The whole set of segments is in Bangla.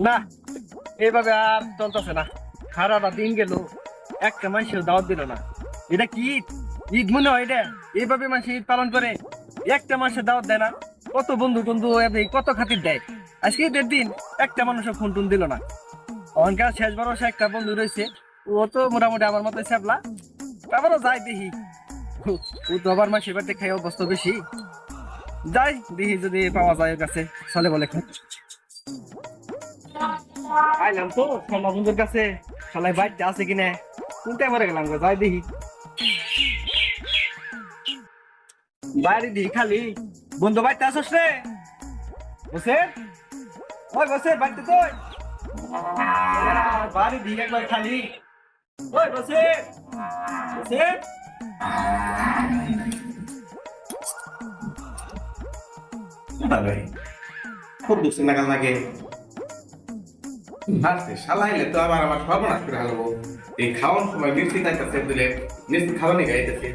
না, এইভাবে আর চলতেছে না। সারাটা দিন গেল, একটা মানুষের দাওয়াত দিল না। এটা কি ঈদ? ঈদ মনে হয় এটা? এইভাবে মানুষ ঈদ পালন করে, একটা মাসের দাওয়াত দেয় না। কত বন্ধু বন্ধু কত খাতির দেয়? আজকে ঈদের দিন, একটা মানুষের ফোন টোন দিল না। অনকার শেষ ভরসা, একটা বন্ধু রয়েছে। ও তো মোটামুটি আমার মতো স্যাবলা তারপরও যাই দেখি। ও- তো আবার মাসে বাড়িতে খাই অভ্যস্ত বেশি। যাই, দেখি যদি পাওয়া যায় ওর কাছে। চলে বলে খাই আইলাম তো সোনা বন্ধুর কাছে। সলাই বাড়িতে আছে কিনা? কোনটা মরে গেলাম যাই দেখি। বাড়ি দিই খালি। বন্ধু বাড়িতে আসস রে। বসে। ওই বসে, বাড়িতে তো। বাড়ি দিই একবার খালি। ওই বসে। বসে। খুব দুঃখ নাগাল লাগে হাসছে শালাইলে তো আবার আমার সর্বনাশ করে হালবো। এই খাওয়ার সময় মিষ্টি খাইতেছে দিলে মিষ্টি খাওয়ানি গাইতেছে।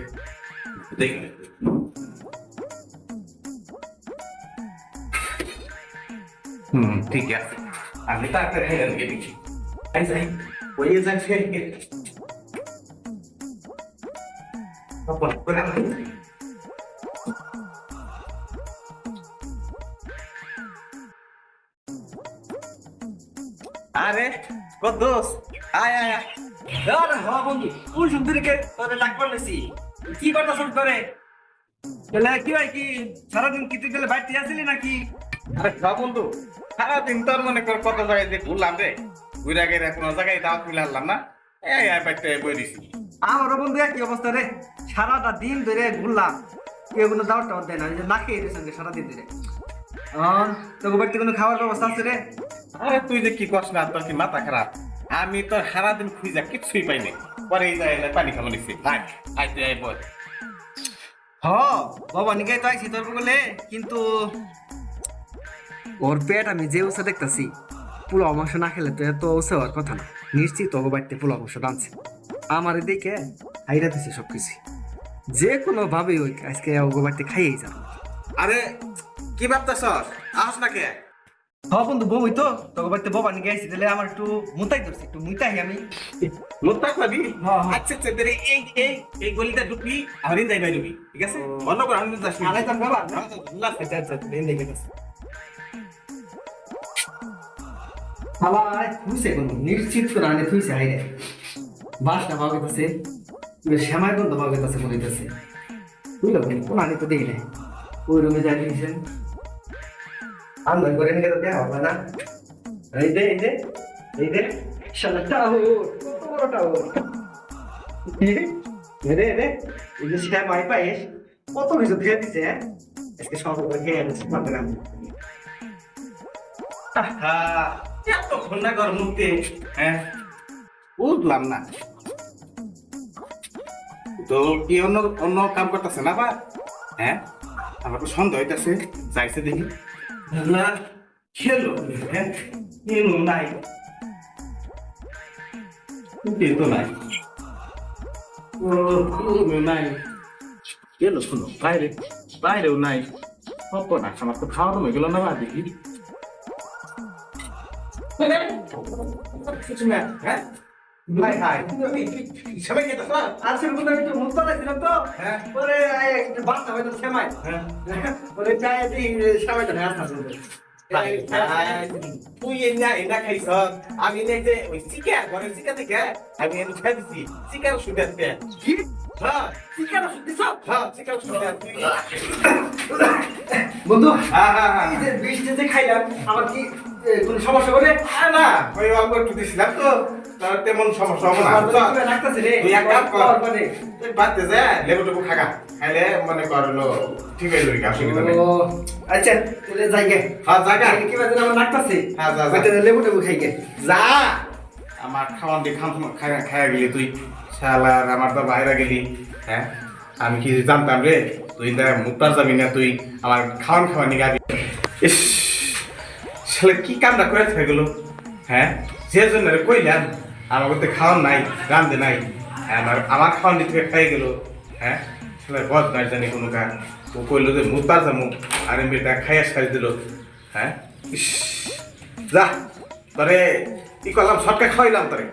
দেখি। হুম ঠিক আছে। আমি তো একটা খাইলাম গিয়ে দিচ্ছি আই যাই, ওই যাচ্ছে করে আরে কদ্দোস আয় আয় আয়। আরে হ বন্ধু। কোন সুন্দরীকে তোরে লাগবে লেছি কি কথা শুন করে তাহলে কি ভাই কি সারাদিন কি তুই গেলে বাড়িতে আসিলি নাকি? আরে যা বন্ধু। সারাদিন তোর মনে কর কত জায়গায় যে ঘুরলাম রে। ঘুরে গেলে কোনো জায়গায় দাওয়াত মিলে আনলাম না। এই আর বাড়িতে বই দিছি। আমারও বন্ধু একই অবস্থা রে। সারাটা দিন ধরে ঘুরলাম। কেউ কোনো দাওয়ার টাওয়ার দেয় না। না খেয়ে রয়েছে সারাদিন ধরে। তোকে বাড়িতে কোনো খাওয়ার ব্যবস্থা আছে রে? আরে তুই যে কি করছ না তোর কি মাথা খারাপ? আমি তো সারাদিন খুঁজা কিচ্ছুই পাইনি পরে এই যায় পানি খাব নিছি আয় আয় তুই আয় বল। হ বাবা নিকাই তো আইছি তোর বলে কিন্তু ওর পেট আমি যে উৎসা দেখতাছি পোলাও মাংস না খেলে তো এত উৎসা হওয়ার কথা না। নিশ্চিত ওগো বাড়িতে পোলাও মাংস টানছে। আমার দেখে হাইরা দিছে সবকিছু। যে কোনো ভাবে ওই আজকে ওগো বাড়িতে খাইয়েই যাব আরে কি ভাবতেছ আস না কে? হ বন্ধু বউই তো তোকে বাড়িতে বাবা নিয়ে আইছি তাহলে আমার একটু মুতাই ধরছি একটু মুতাই আমি। খাবি হ্যাঁ, হ্যাঁ। আচ্ছা আচ্ছা তোরে এই এই এই গলিটা ঢুকবি আর যাইবাই ঢুকবি ঠিক আছে? অন্য করে আমি যাস দাম বাবা না? না আচ্ছা আচ্ছা আচ্ছা, এই দেখে গেছে কোন নিশ্চিত করে আনে থুইছে হাইরে বাসটা ভাগিতেছে শ্যামাই গন্ধ ভাগিতেছে বলিতেছে বুঝলো কোন আনি তো দেখি নাই। ওই রুমে যাই দিয়েছেন আন্দাজ করে নিয়ে হবে না। এই দে কত কিছু হ্যাঁ? পাতলাম হ্যাঁ? বুঝলাম না। তো কি অন্য অন্য কাম করতেছে না বা? হ্যাঁ? আমার তো সন্দেহ হইতেছে, যাইছে দেখি। না খেলো হ্যাঁ? খেলো নাই। কিন্তু নাই। নাই। গেলো শুনো, বাইরে, বাইরেও নাই। সব না, আমার তো খাওয়া দাওয়া গেল না বা দেখি। কিছু না হ্যাঁ? হাই হাই সবাই গেছে স্যার আজকের মধ্যে একটু মুক্ত লাগছিলাম তো। হ্যাঁ। পরে বাচ্চা হয়তো সেমাই। হ্যাঁ। পরে চাই দিই সবাইটা হ্যাঁ তুই এনা এনা খাইছ। আমি নে যে ওই চিকা ঘরে চিকা থেকে আমি এনে খাই দিছি। চিকার ওষুধ আছে কি? হ্যাঁ চিকেন ওষুধ হ্যাঁ চিকার ওষুধ বন্ধু হ্যাঁ হ্যাঁ হ্যাঁ। খাইলাম আমার কি কোনো সমস্যা হবে আর না ওই অল্প একটু দিছিলাম তো তার তেমন সমস্যা হবে না। তুই এক কর। মানে তুই বাড়তে যা লেবু টেবু খাগা। খাইলে মনে কর হলো ঠিক হয়ে যাবে অসুবিধা নেই। আচ্ছা তাহলে যাই গে। হ্যাঁ জায়গা কি বাজে আমার লাগতেছে হ্যাঁ, যা, যা। লেবু টেবু খাই গে। যা। আমার খাওয়ান দিয়ে খাম খায়া খায়া গেলি তুই। শালার আমার তো বাইরে গেলি। হ্যাঁ আমি কি জানতাম রে? তুই দেখ মুক্তার যাবি না তুই আমার খাওয়ান খাওয়ান গাবি ইস। শালা কি কামটা করে থাকল হ্যাঁ? যে জন্য কইলেন আমার তো খাওয়ান নাই রান্ধে নাই আমার আমার খাওয়ান দিতে খাই গেল। হ্যাঁ? শালা বদ নাই জানি কোনো কাজ ও কইলো যে মুতা যামু আর এমনি খাইয়া সারি দিল। হ্যাঁ? যা, তরে কি করলাম? সবকে খাওয়াইলাম তোরে।